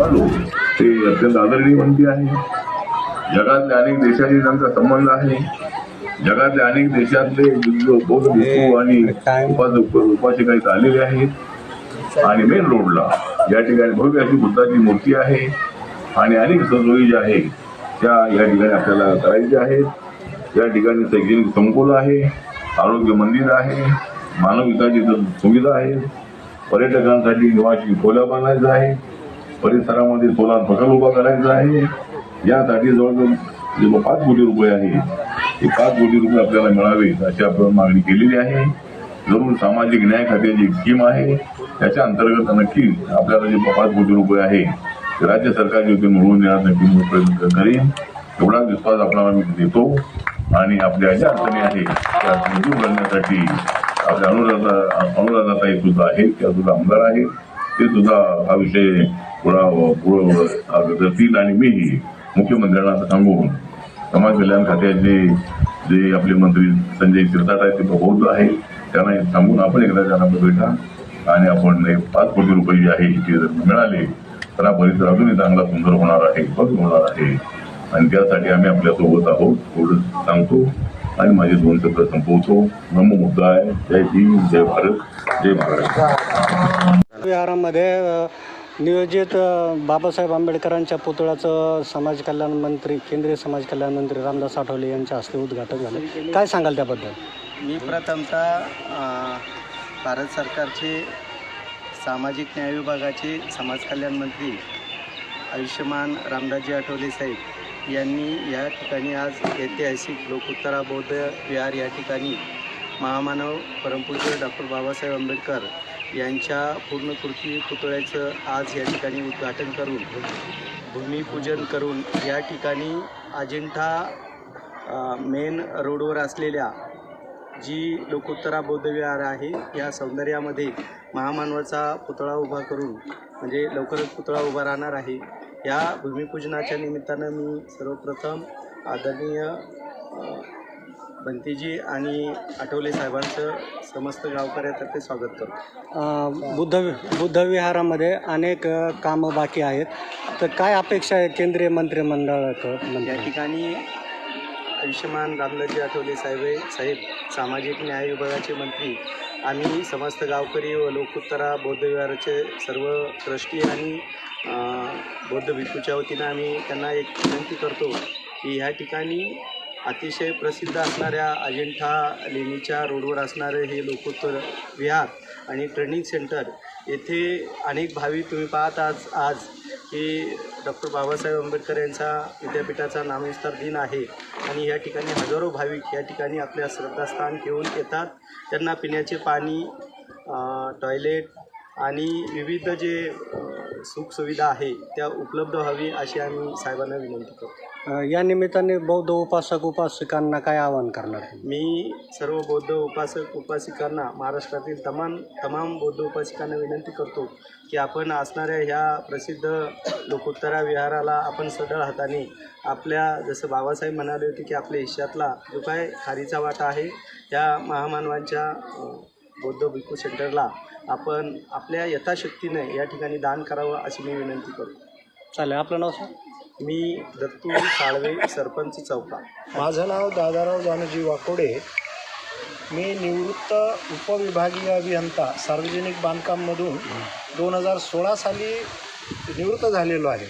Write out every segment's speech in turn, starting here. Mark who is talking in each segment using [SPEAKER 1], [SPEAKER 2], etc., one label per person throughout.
[SPEAKER 1] वालो ते अत्यंत आदरणीय मंत्री आहे. जगातल्या अनेक देशांशी त्यांचा संबंध आहे. जगातल्या अनेक देशातले बुद्ध- भिक्खू आणि उपासक उपासिका इथं आलेले आहेत. आणि मेन रोडला या ठिकाणी भव्य अशी बुद्धाची मूर्ती आहे. आणि अनेक सजोई ज्या आहेत त्या या ठिकाणी आपल्याला करायच्या आहेत. या ठिकाणी शैक्षणिक संकुल आहे आरोग्य मंदिर आहे मानव विकासाची सुविधा आहे. पर्यटकांसाठी निवासी खोल्या बांधायचा आहे. परिसरामध्ये सोलार प्रकल्प उभा करायचा आहे. यासाठी जवळजवळ जे पाच कोटी रुपये आहे ते पाच कोटी रुपये आपल्याला मिळावे अशी आपण मागणी केलेली आहे. जरूर सामाजिक न्याय खात्याची एक स्कीम आहे. त्याच्या अंतर्गत नक्की आपल्याला जे पाच कोटी रुपये आहे ते राज्य सरकारच्या वतीने मिळवून देण्याचा नक्की प्रयत्न करीन. एवढाच विश्वास आपल्याला मी देतो. आणि आपल्या ज्या अडचणी आहे त्या दूर करण्यासाठी आपल्या अनुराधा अनुराधाताई सुद्धा आहेत त्या सुद्धा आमदार आहेत. ते सुद्धा हा विषय पुरावा पुढं करतील आणि मीही मुख्यमंत्र्यांना सांगून समाज कल्याण खात्याचे जे आपले मंत्री संजय शिरसाट आहेत ते बहुत आहे त्यांना सांगून आपण एकदा त्यांना भेटा आणि आपण पाच कोटी रुपये जे आहे ते जर मिळाले तर हा परिसर अजूनही चांगला सुंदर होणार आहे भव्य होणार आहे आणि त्यासाठी आम्ही आपल्यासोबत आहोत एवढं सांगतो आणि माझे दोन शब्द संपवतो ब्रह्म मुद्दा आहे जय भीम जय भारत जय महाराष्ट्र
[SPEAKER 2] विहारामध्ये नियोजित बाबासाहेब आंबेडकरांच्या पुतळ्याचं समाज कल्याण मंत्री केंद्रीय समाज कल्याण मंत्री रामदास आठवले यांच्या हस्ते उद्घाटन झालं. काय सांगाल त्याबद्दल?
[SPEAKER 3] मी प्रथमतः भारत सरकारचे सामाजिक न्याय विभागाचे समाज कल्याण मंत्री आयुष्यमान रामदासजी आठवले साहेब यांनी या ठिकाणी आज ऐतिहासिक लोकोत्तरा बौद्ध विहार या ठिकाणी महामानव परमपूज्य डॉक्टर बाबासाहेब आंबेडकर यांच्या पूर्णकृती पुतळ्याचं आज या ठिकाणी उद्घाटन करून भूमिपूजन करून या ठिकाणी अजिंठा मेन रोडवर असलेल्या जी लोकोत्तरा बौद्धविहार आहे या सौंदर्यामध्ये महामानवाचा पुतळा उभा करून म्हणजे लवकरच पुतळा उभा राहणार आहे. या भूमिपूजनाच्या निमित्तानं मी सर्वप्रथम आदरणीय बंतीजी आणि आठवले साहेबांचं समस्त गावकऱ्यातर्फे स्वागत करतो.
[SPEAKER 2] बुद्ध बुद्ध विहारामध्ये अनेक कामं बाकी आहेत. तर काय अपेक्षा आहे केंद्रीय मंत्रिमंडळाकडून
[SPEAKER 3] या ठिकाणी आयुष्यमान रामदासजी आठवले साहेब साहेब सामाजिक न्याय विभागाचे मंत्री आम्ही समस्त गावकरी व लोकोत्तरा बौद्ध विहाराचे सर्व ट्रस्टी आणि बौद्ध भिक्खूच्या वतीनं आम्ही त्यांना एक विनंती करतो की ह्या ठिकाणी अतिशय प्रसिद्ध असणाऱ्या अजिंठा लेणीच्या रोडवर असणारे हे लोकोत्तर विहार आणि ट्रेनिंग सेंटर येथे अनेक भावी तुम्ही पाहत आज आज की डॉक्टर बाबासाहेब आंबेडकर यांचा विद्यापीठाचा नामविस्तार दिन आहे. आणि या ठिकाणी हजारो भाविक या ठिकाणी आपल्या श्रद्धास्थान घेऊन येतात. त्यांना पिण्याचे पाणी टॉयलेट आणि विविध जे सुखसुविधा आहे त्या उपलब्ध व्हावी अशी आम्ही साहेबांना विनंती करतो.
[SPEAKER 2] अ, या निमित्ताने बौद्ध उपासक उपासिकांना काय आवाहन करणार
[SPEAKER 3] मी सर्व बौद्ध उपासक उपासिकांना महाराष्ट्रातील तमाम तमाम बौद्ध उपासिकांना विनंती करतो की आपण असणाऱ्या ह्या प्रसिद्ध लोकोत्तरा विहाराला आपण सढळ हाताने आपल्या जसं बाबासाहेब म्हणाले होते की आपल्या हिश्यातला जो काय खारीचा वाटा आहे त्या महामानवांच्या अ, बौद्ध भिक्खू सेंटरला आपण आपल्या यथाशक्तीने या ठिकाणी दान करावं अशी मी विनंती करतो.
[SPEAKER 2] चालेल. आपलं नाव सर?
[SPEAKER 3] मी दत्तू साळवे सरपंच चौका.
[SPEAKER 4] माझं नाव दादाराव जानजी वाकोडे. मी निवृत्त उपविभागीय अभियंता सार्वजनिक बांधकाममधून दोन हजार सोळा साली निवृत्त झालेलो आहे.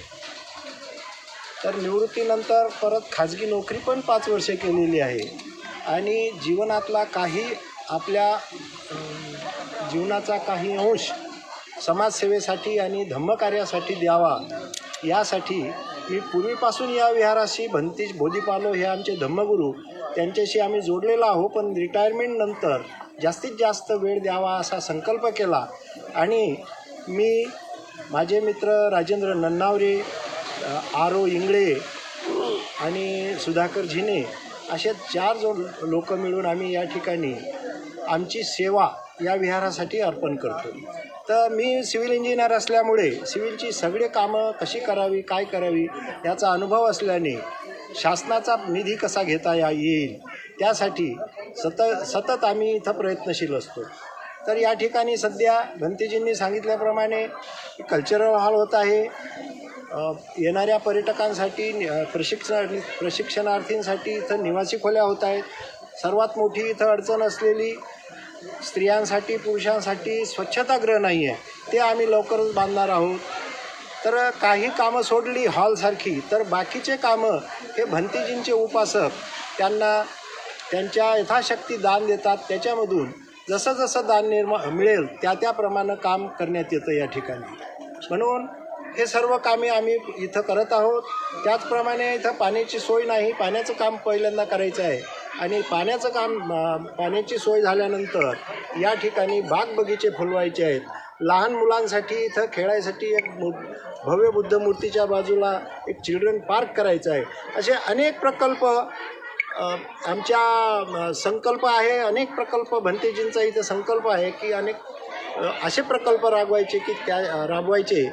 [SPEAKER 4] तर निवृत्तीनंतर परत खाजगी नोकरी पण पाच वर्षे केलेली आहे. आणि जीवनातला काही आपल्या जीवनाचा काही अंश समाजसेवेसाठी आणि धम्मकार्यासाठी द्यावा यासाठी मी पूर्वीपासून या विहाराशी भंतीज बोधीपालो हे आमचे धम्मगुरू. त्यांच्याशी आम्ही जोडलेला आहो पण रिटायरमेंट नंतर जास्तीत जास्त वेळ द्यावा असा संकल्प केला. आणि मी माझे मित्र राजेंद्र नन्नावरे आर आरो इंगळे आणि सुधाकर झिने असे चार जो लोक मिळून आम्ही या ठिकाणी आमची सेवा या विहारासाठी अर्पण करतो. तर मी सिव्हिल इंजिनियर असल्यामुळे सिव्हिलची सगळे कामं कशी करावी काय करावी याचा अनुभव असल्याने शासनाचा निधी कसा घेता या येईल त्यासाठी सत सतत आम्ही इथं प्रयत्नशील असतो. तर या ठिकाणी सध्या भंतीजींनी सांगितल्याप्रमाणे कल्चरल हॉल होत आहे. येणाऱ्या पर्यटकांसाठी प्रशिक्षण प्रशिक्षणार्थींसाठी इथं निवासी खोल्या होत आहेत. सर्वात मोठी इथं अडचण असलेली स्त्रियांसाठी पुरुषांसाठी स्वच्छतागृह नाही आहे ते आम्ही लवकरच बांधणार आहोत. तर काही कामं सोडली हॉलसारखी तर बाकीचे कामं हे भंतीजींचे उपासक त्यांना त्यांच्या यथाशक्ती दान देतात. त्याच्यामधून जसं जसं दान निर्मा मिळेल त्या त्याप्रमाणे काम करण्यात येतं या ठिकाणी. म्हणून हे सर्व कामे आम्ही इथं करत आहोत. त्याचप्रमाणे इथं पाण्याची सोय नाही. पाण्याचं काम पहिल्यांदा करायचं आहे. आणि पाण्याचं काम पाण्याची सोय झाल्यानंतर या ठिकाणी बाग बगीचे फुलवायचे आहेत. लहान मुलांसाठी इथं खेळायसाठी एक मु भव्य बुद्ध मूर्तीच्या बाजूला एक चिल्ड्रन पार्क करायचं आहे. असे अनेक प्रकल्प आमच्या संकल्प आहे. अनेक प्रकल्प भंतेजींचा इथं संकल्प आहे की अनेक असे प्रकल्प राबवायचे की त्या राबवायचे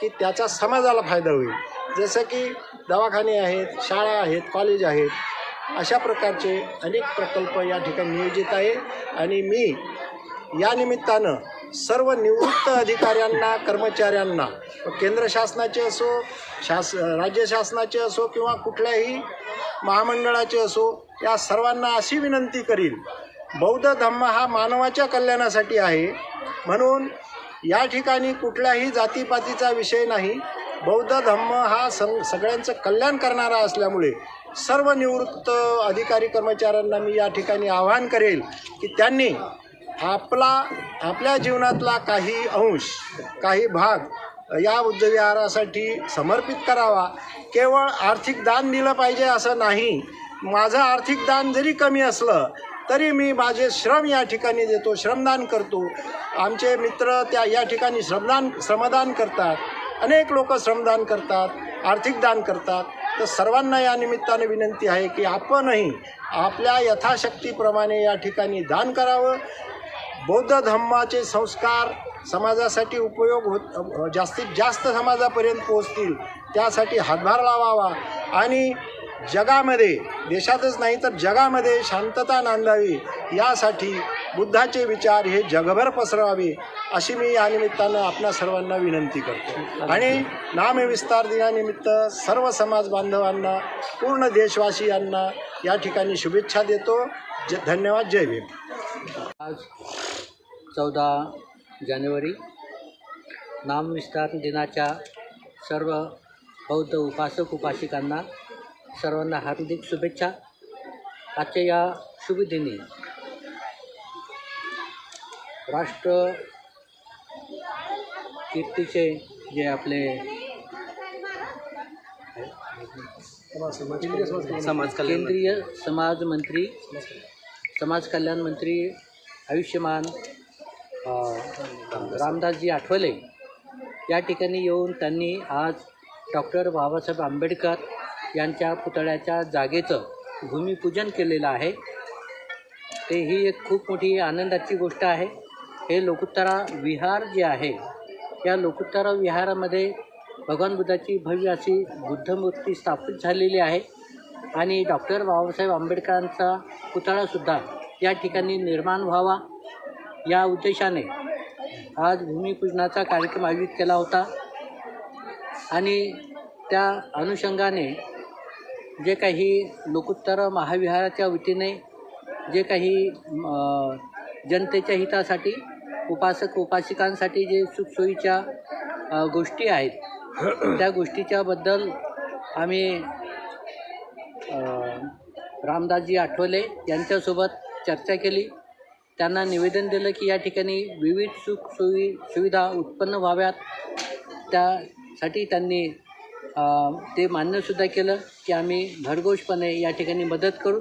[SPEAKER 4] की त्याचा समाजाला फायदा होईल. जसं की दवाखाने आहेत शाळा आहेत कॉलेज आहेत. अशा प्रकारचे अनेक प्रकल्प या ठिकाणी नियोजित आहे. आणि मी या निमित्तानं सर्व निवृत्त अधिकाऱ्यांना कर्मचाऱ्यांना केंद्र शासनाचे असो शास राज्य शासनाचे असो किंवा कुठल्याही महामंडळाचे असो या सर्वांना अशी विनंती करील बौद्ध धम्म हा मानवाच्या कल्याणासाठी आहे. म्हणून या ठिकाणी कुठल्याही जातीपातीचा विषय नाही. बौद्ध धम्म हा सं सगळ्यांचं कल्याण करणारा असल्यामुळे सर्व निवृत्त अधिकारी कर्मचाऱ्यांना मी या ठिकाणी आवाहन करेल की त्यांनी आपला आपल्या जीवनातला काही अंश काही भाग या बुद्धविहारासाठी समर्पित करावा. केवळ आर्थिक दान दिलं पाहिजे असं नाही. माझं आर्थिक दान जरी कमी असलं तरी मी माझे श्रम या ठिकाणी देतो श्रमदान करतो. आमचे मित्र त्या या ठिकाणी श्रमदान श्रमदान करतात. अनेक लोक श्रमदान करतात आर्थिक दान करतात. तर सर्वांना या निमित्ताने विनंती आहे की आपणही आपल्या यथाशक्तीप्रमाणे या ठिकाणी दान करावं. बौद्ध धम्माचे संस्कार समाजासाठी उपयोग होत जास्तीत जास्त समाजापर्यंत पोहोचतील त्यासाठी हातभार लावावा. आणि जगामध्ये देशातच नाही तर जगामध्ये शांतता नांदावी यासाठी बुद्धाचे विचार हे जगभर पसरवावे अशी मी या निमित्तानं आपणा सर्वांना विनंती करतो. आणि नामविस्तार दिनानिमित्त सर्व समाज बांधवांना पूर्ण देशवासियांना या ठिकाणी शुभेच्छा देतो. ज धन्यवाद. जय भीम.
[SPEAKER 5] आज चौदा जानेवारी नामविस्तार दिनाच्या सर्व बौद्ध उपासक उपासिकांना सर्वांना हार्दिक शुभेच्छा. आजच्या या शुभदिनी राष्ट्र कीर्तीचे जे आपले केंद्रीय समाज मंत्री समाज कल्याण मंत्री आयुष्यमान रामदासजी आठवले या ठिकाणी येऊन त्यांनी आज डॉक्टर बाबासाहेब आंबेडकर यांच्या पुतळ्याच्या जागेचं भूमिपूजन केलेलं आहे. ते ही एक खूप मोठी आनंदाची गोष्ट आहे. हे लोकोत्तरा विहार जे आहे या लोकोत्तरा विहारामध्ये भगवान बुद्धाची भव्य अशी बुद्धमूर्ती स्थापित झालेली आहे आणि डॉक्टर बाबासाहेब आंबेडकरांचा पुतळासुद्धा या ठिकाणी निर्माण व्हावा. या उद्देशाने आज भूमिपूजनाचा कार्यक्रम आयोजित केला होता आणि त्या अनुषंगाने जे काही लोकोत्तर महाविहाराच्या वतीने जे काही जनतेच्या हितासाठी उपासक उपासिकांसाठी जे सुखसोयीच्या गोष्टी आहेत त्या गोष्टीच्याबद्दल आम्ही रामदासजी आठवले यांच्यासोबत चर्चा केली. त्यांना निवेदन दिलं की या ठिकाणी विविध सुख सुविधा उत्पन्न व्हाव्यात. त्यासाठी त्यांनी ते मान्यसुद्धा केलं की आम्ही भरघोषपणे या ठिकाणी मदत करू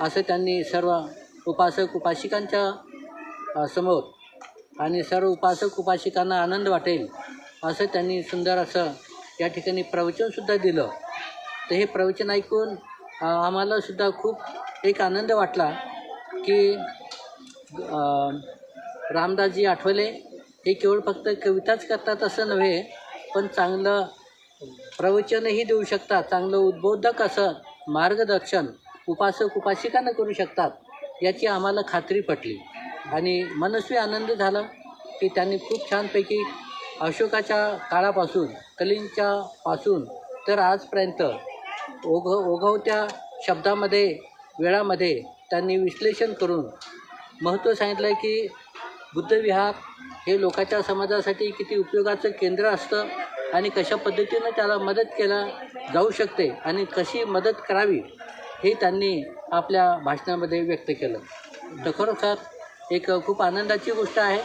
[SPEAKER 5] असं त्यांनी सर्व उपासक उपासिकांच्या समोर आणि सर्व उपासक उपासिकांना आनंद वाटेल असं त्यांनी सुंदर असं या ठिकाणी प्रवचनसुद्धा दिलं. तर हे प्रवचन ऐकून आम्हालासुद्धा खूप एक आनंद वाटला की रामदासजी आठवले हे केवळ फक्त कविताच करतात असं नव्हे पण चांगलं प्रवचनही देऊ शकतात चांगलं उद्बोधक असं मार्गदर्शन उपासक उपासिकांना करू शकतात याची आम्हाला खात्री पटली. आणि मनस्वी आनंद झाला की त्यांनी खूप छानपैकी अशोकाच्या काळापासून कलिंगच्या पासून तर आजपर्यंत ओघ ओघवत्या शब्दामध्ये वेळामध्ये त्यांनी विश्लेषण करून महत्त्व सांगितलं आहे की बुद्धविहार हे लोकांच्या समाजासाठी किती उपयोगाचं केंद्र असतं आणि कशा पद्धतीनं त्याला मदत केला जाऊ शकते आणि कशी मदत करावी हे त्यांनी आपल्या भाषणामध्ये व्यक्त केलं. तर खरोखर एक खूप आनंदाची गोष्ट आहे.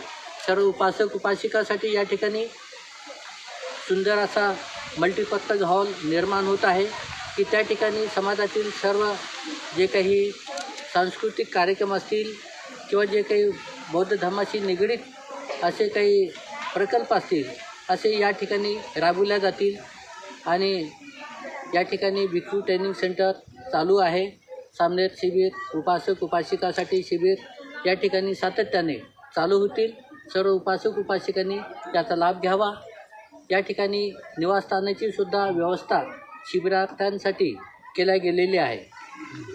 [SPEAKER 5] सर्व उपासक उपासिकासाठी या ठिकाणी सुंदर असा मल्टीपर्पज हॉल निर्माण होत आहे. की त्या ठिकाणी समाजातील सर्व जे काही सांस्कृतिक कार्यक्रम असतील किंवा जे काही बौद्ध धर्माशी निगडीत असे काही प्रकल्प असतील असे या ठिकाणी राबवल्या जातील. आणि या ठिकाणी भिक्खू ट्रेनिंग सेंटर चालू आहे. सामनेर शिबिर उपासक उपासिकासाठी शिबिर या ठिकाणी सातत्याने चालू होतील. सर्व उपासक उपासिकांनी त्याचा लाभ घ्यावा. या ठिकाणी निवासस्थानाची सुद्धा व्यवस्था शिबिरार्थ्यांसाठी केल्या गेलेली आहे.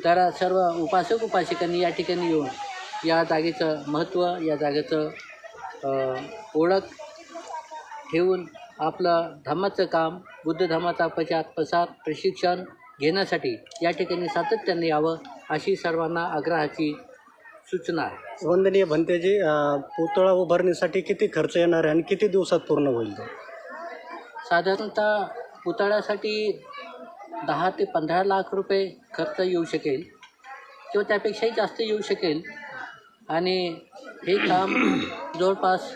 [SPEAKER 5] तर सर्व उपासक उपासिकांनी या ठिकाणी येऊन या जागेचं महत्त्व या जागेचं ओळख ठेवून आपलं धर्माचं काम बुद्ध धर्माचा प्रचार प्रसार प्रशिक्षण घेण्यासाठी या ठिकाणी सातत्याने यावं अशी सर्वांना आग्रहाची सूचना आहे.
[SPEAKER 2] वंदनीय भंतेजी अं, पुतळा उभारणीसाठी किती खर्च येणार आहे आणि किती दिवसात पूर्ण होईल तो?
[SPEAKER 5] साधारणतः पुतळ्यासाठी दहा ते पंधरा लाख रुपये खर्च येऊ शकेल. किंवा त्यापेक्षाही जास्त येऊ शकेल. आणि हे काम जवळपास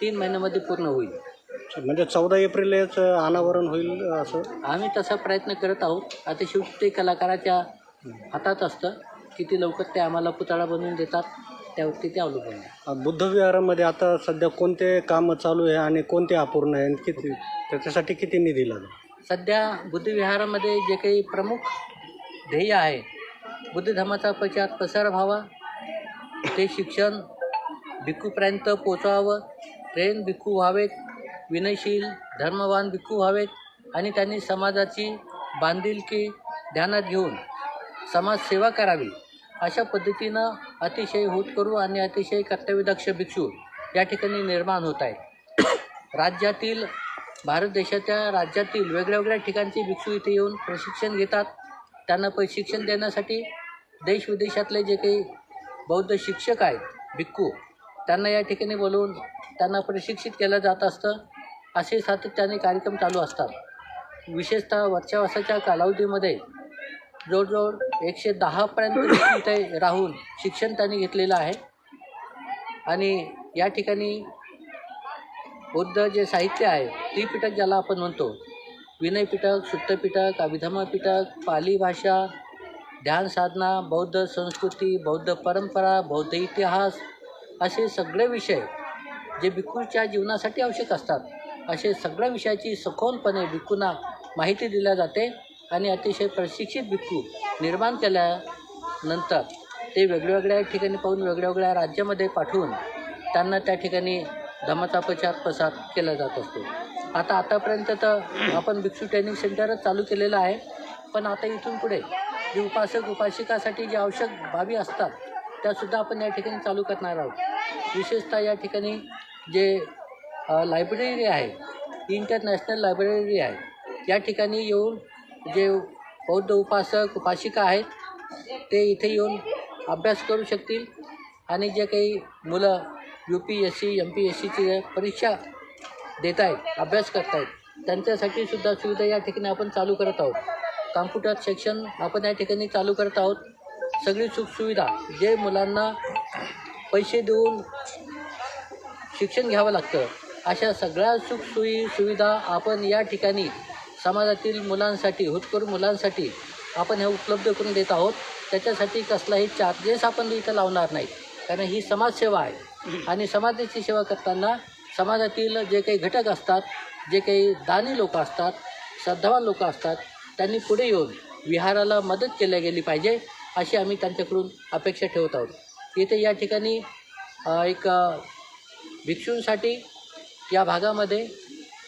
[SPEAKER 5] तीन महिन्यामध्ये पूर्ण होईल.
[SPEAKER 2] म्हणजे चौदा एप्रिलच अनावरण होईल असं?
[SPEAKER 5] आम्ही तसा प्रयत्न करत आहोत. आता शेवटी ते कलाकाराच्या हातात असतं. किती लवकर ते आम्हाला पुतळा बनवून देतात त्यावरती ते अवलंबून आहे.
[SPEAKER 2] अं, बुद्धविहारामध्ये आता सध्या कोणते कामं चालू आहे आणि कोणते अपूर्ण आहे आणि किती त्याच्यासाठी किती निधी लागेल?
[SPEAKER 5] सध्या बुद्धविहारामध्ये जे काही प्रमुख ध्येय आहे बुद्ध धर्माचा प्रचार प्रसार व्हावा ते शिक्षण भिक्खूपर्यंत पोचावं ट्रेन भिक्खू व्हावेत विनयशील धर्मवान भिक्खू व्हावेत आणि त्यांनी समाजाची बांधिलकी ध्यानात घेऊन समाजसेवा करावी. अशा पद्धतीनं अतिशय होतकरू आणि अतिशय कर्तव्यदक्ष भिक्षू या ठिकाणी निर्माण होत आहेत. राज्यातील भारत देशाच्या राज्यातील वेगळ्या वेगळ्या ठिकाणचे भिक्षू इथे येऊन प्रशिक्षण घेतात. त्यांना प्रशिक्षण देण्यासाठी देश विदेशातले जे काही बौद्ध शिक्षक आहेत भिक्खू त्यांना या ठिकाणी बोलवून त्यांना प्रशिक्षित केलं जात असतं. असे सातत्याने कार्यक्रम चालू असतात. विशेषतः वर्षावासाच्या कालावधीमध्ये जवळजवळ एकशे दहापर्यंत इथे राहून शिक्षण त्यांनी घेतलेलं आहे. आणि या ठिकाणी बौद्ध जे साहित्य आहे त्रिपिटक ज्याला आपण म्हणतो विनय पिटक अभिधमपिटक पाली भाषा ध्यान साधना बौद्ध संस्कृती बौद्ध परंपरा बौद्ध इतिहास असे सगळे विषय जे भिक्खूच्या जीवनासाठी आवश्यक असतात असे सगळ्या विषयाची सखोलपणे भिक्खूंना माहिती दिल्या जाते. आणि अतिशय प्रशिक्षित भिक्खू निर्माण केल्यानंतर ते वेगवेगळ्या ठिकाणी पाहून वेगळ्या वेगळ्या राज्यामध्ये पाठवून त्यांना त्या ठिकाणी धमाचा प्रचार प्रसार केला जात असतो. आता आतापर्यंत तर आपण भिक्षू ट्रेनिंग सेंटरच चालू केलेलं आहे. पण आता इथून पुढे जे उपासक उपासिकासाठी जे आवश्यक बाबी असतात त्यासुद्धा आपण या ठिकाणी चालू करणार आहोत. विशेषतः या ठिकाणी जे लायब्ररी आहे इंटरनॅशनल लायब्ररी आहे या ठिकाणी येऊन जे बौद्ध उपासक उपासिका आहेत ते इथे येऊन अभ्यास करू शकतील. आणि जे काही मुलं U P S C M P S सीची परीक्षा देत आहेत अभ्यास करत आहेत त्यांच्यासाठी सुद्धा सुविधा या ठिकाणी आपण चालू करत आहोत. कॉम्प्युटर सेक्शन आपण या ठिकाणी चालू करत आहोत. सगळी सुखसुविधा जे मुलांना पैसे देऊन शिक्षण घ्यावं लागतं अशा सगळ्या सुखसोयी सुविधा आपण या ठिकाणी समाजातील मुलांसाठी होतकरू मुलांसाठी आपण हे उपलब्ध करून देत आहोत. त्याच्यासाठी कसलाही चार्जेस आपण इथं लावणार नाही कारण ही समाजसेवा आहे. आणि समाजाची सेवा करताना समाजातील जे काही घटक असतात जे काही दानी लोक असतात श्रद्धावान लोक असतात त्यांनी पुढे येऊन विहाराला मदत केल्या गेली पाहिजे अशी आम्ही त्यांच्याकडून अपेक्षा ठेवत आहोत. इथे या ठिकाणी एक भिक्षूंसाठी या भागामध्ये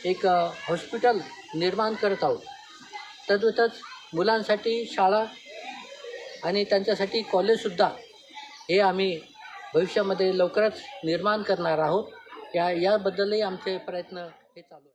[SPEAKER 5] एक हॉस्पिटल निर्माण करत आहोत. तद्वतच मुलांसाठी शाळा आणि त्यांच्यासाठी कॉलेजसुद्धा हे आम्ही भविष्यामध्ये लवकरच निर्माण करणार आहोत. या याबद्दलही आमचे प्रयत्न हे चालू आहे